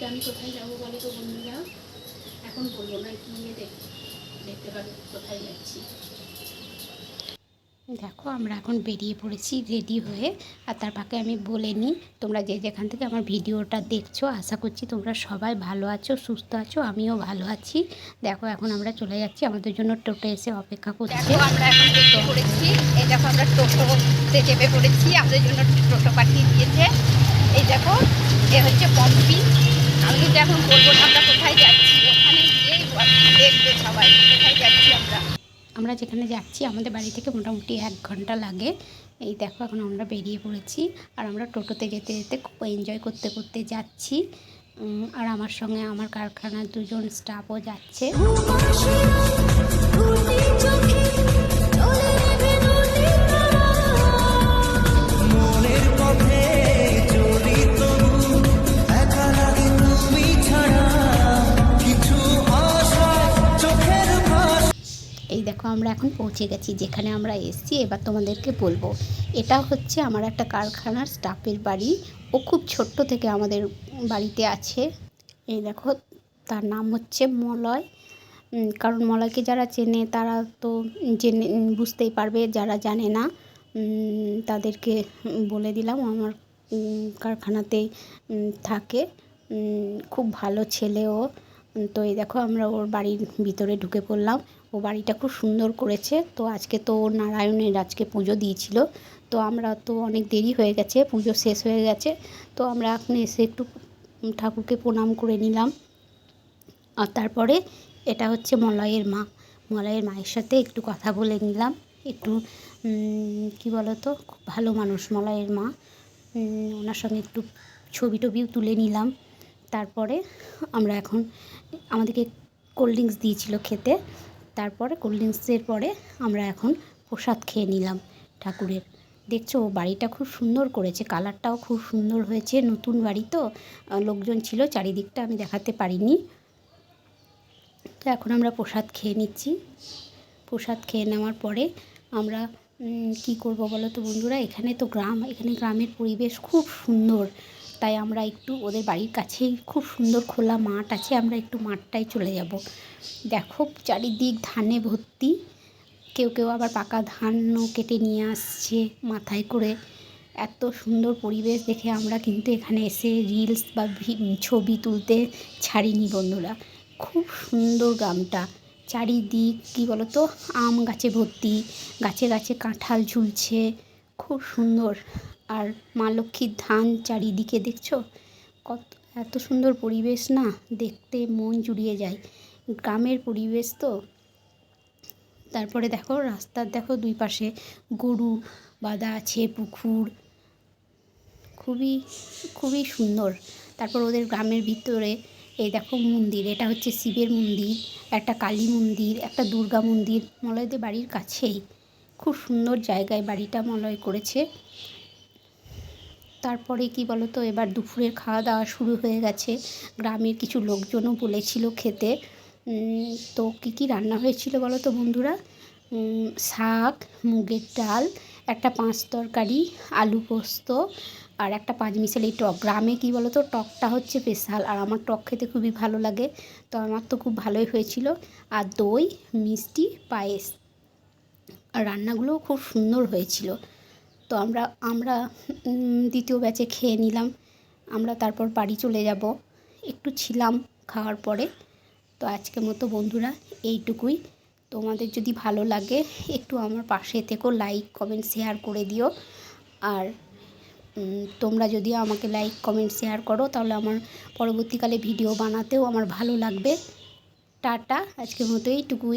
আজকে আমি কোথায় যাব বলো তো বন্ধুরা? এখন বলব না গিয়ে দেখ দেখতে পাবে কোথায় যাচ্ছি। দেখো আমরা এখন বেরিয়ে পড়েছি রেডি হয়ে আর তার ফাঁকে আমি বলে নিই তোমরা যে যেখান থেকে আমার ভিডিওটা দেখছ আশা করছি তোমরা সবাই ভালো আছো সুস্থ আছো আমিও ভালো আছি। দেখো এখন আমরা চলে যাচ্ছি আমাদের জন্য টোটো এসে অপেক্ষা করছে। দেখো আমরা এখন বেরিয়ে পড়েছি এই দেখো আমরা টোটোতে চেপে পড়েছি আমাদের জন্য টোটো পাঠিয়ে দিয়েছে। এই দেখো এ হচ্ছে পম্পি। কিন্তু এখন বলব আমরা কোথায় যাচ্ছি? ওখানে গিয়েই দেখবে সবাই কোথায় যাচ্ছি আমরা? আমরা যেখানে যাচ্ছি আমাদের বাড়ি থেকে মোটামুটি এক ঘণ্টা লাগে। এই দেখো এখন আমরা বেরিয়ে পড়েছি আর আমরা টোটোতে যেতে যেতে খুব এনজয় করতে করতে যাচ্ছি। আর আমার সঙ্গে আমার কারখানার দুজন স্টাফও যাচ্ছে। দেখো আমরা এখন পৌঁছে গেছি যেখানে আমরা এসেছি এবার তোমাদেরকে বলব। এটা হচ্ছে আমার একটা কারখানার স্টাফের বাড়ি। ও খুব ছোট্ট থেকে আমাদের বাড়িতে আছে। এই দেখো তার নাম হচ্ছে মলয়। কারণ মলয়কে যারা চেনে তারা তো জেনে বুঝতেই পারবে যারা জানে না তাদেরকে বলে দিলাম আমার কারখানাতেই থাকে। খুব ভালো ছেলে ও। উম, তো এই দেখো আমরা ওর বাড়ির ভিতরে ঢুকে পড়লাম। ও বাড়িটা খুব সুন্দর করেছে। তো আজকে তো নারায়ণের আজকে পুজো দিয়েছিল। তো আমরা তো অনেক দেরি হয়ে গেছে, পুজো শেষ হয়ে গেছে। তো আমরা এখন এসে একটু ঠাকুরকে প্রণাম করে নিলাম। আর তারপরে এটা হচ্ছে মলয়ের মা। মলয়ের মায়ের সাথে একটু কথা বলে নিলাম। একটু কি বলো তো খুব ভালো মানুষ মলয়ের মা। ওনার সঙ্গে একটু ছবি টবিও তুলে নিলাম। তারপরে আমরা এখন আমাদেরকে কোল্ড ড্রিঙ্কস দিয়েছিল খেতে। তারপরে কোল্ড ড্রিঙ্কসের পরে আমরা এখন প্রসাদ খেয়ে নিলাম ঠাকুরের। দেখছ, বাড়িটা খুব সুন্দর করেছে, কালারটাও খুব সুন্দর হয়েছে, নতুন বাড়ি তো লোকজন ছিল, চারিদিকটা আমি দেখাতে পারিনি। তো এখন আমরা প্রসাদ খেয়ে নিচ্ছি। প্রসাদ খেয়ে নেওয়ার পরে আমরা কি করব বলো তো বন্ধুরা? এখানে তো গ্রাম, এখানে গ্রামের পরিবেশ খুব সুন্দর। তাই আমরা একটু ওদের বাড়ির কাছেই খুব সুন্দর খোলা মাঠ আছে, আমরা একটু মাঠটায় চলে যাব। দেখো চারিদিক ধানে ভর্তি, কেউ কেউ আবার পাকা ধানও কেটে নিয়ে আসছে মাথায় করে। এত সুন্দর পরিবেশ দেখে আমরা কিন্তু এখানে এসে রিলস বা ছবি তুলতে ছাড়িনি বন্ধুরা। খুব সুন্দর গ্রামটা। চারিদিক কী বলতো? আম গাছে ভর্তি, গাছে গাছে কাঁঠাল ঝুলছে, খুব সুন্দর। আর মা লক্ষ্মীর ধান চারিদিকে দেখছ? কত, এত সুন্দর পরিবেশ না? দেখতে মন জুড়িয়ে যায়। গ্রামের পরিবেশ তো। তারপরে দেখো, রাস্তার দেখো দুই পাশে গরু বাঁধা আছে, পুকুর। খুবই খুবই সুন্দর। তারপর ওদের গ্রামের ভিতরে এই দেখো মন্দির, এটা হচ্ছে শিবের মন্দির, একটা কালী মন্দির, একটা দুর্গা মন্দির। মলয়দের বাড়ির কাছেই। খুব সুন্দর জায়গায় বাড়িটা মলয় করেছে। তারপরে কি বলো তো এবার দুপুরের খাওয়া দাওয়া শুরু হয়ে গেছে। গ্রামের কিছু লোকজনও বলেছিল খেতে। তো কী কী রান্না হয়েছিল বলো তো বন্ধুরা শাক, মুগের ডাল, একটা পাঁচ তরকারি, আলু পোস্ত আর একটা পাঁচ মিশালি টক। গ্রামে কী বলো তো টকটা হচ্ছে স্পেশাল আর আমার টক খেতে খুবই ভালো লাগে। তো আমার তো খুব ভালোই হয়েছিল। আর দই, মিষ্টি, পায়েস। আর রান্নাগুলোও খুব সুন্দর হয়েছিল। তো আমরা আমরা দ্বিতীয় ব্যাচে খেয়ে নিলাম। আমরা তারপর বাড়ি চলে যাব। একটু ছিলাম খাওয়ার পরে। তো আজকের মতো বন্ধুরা, এইটুকুই। তোমাদের যদি ভালো লাগে, একটু আমার পাশে থেকেও লাইক কমেন্ট শেয়ার করে দিও। আর তোমরা যদি আমাকে লাইক কমেন্ট শেয়ার করো, তাহলে আমার পরবর্তীকালে ভিডিও বানাতেও আমার ভালো লাগবে। টাটা, আজকের মতো এইটুকুই।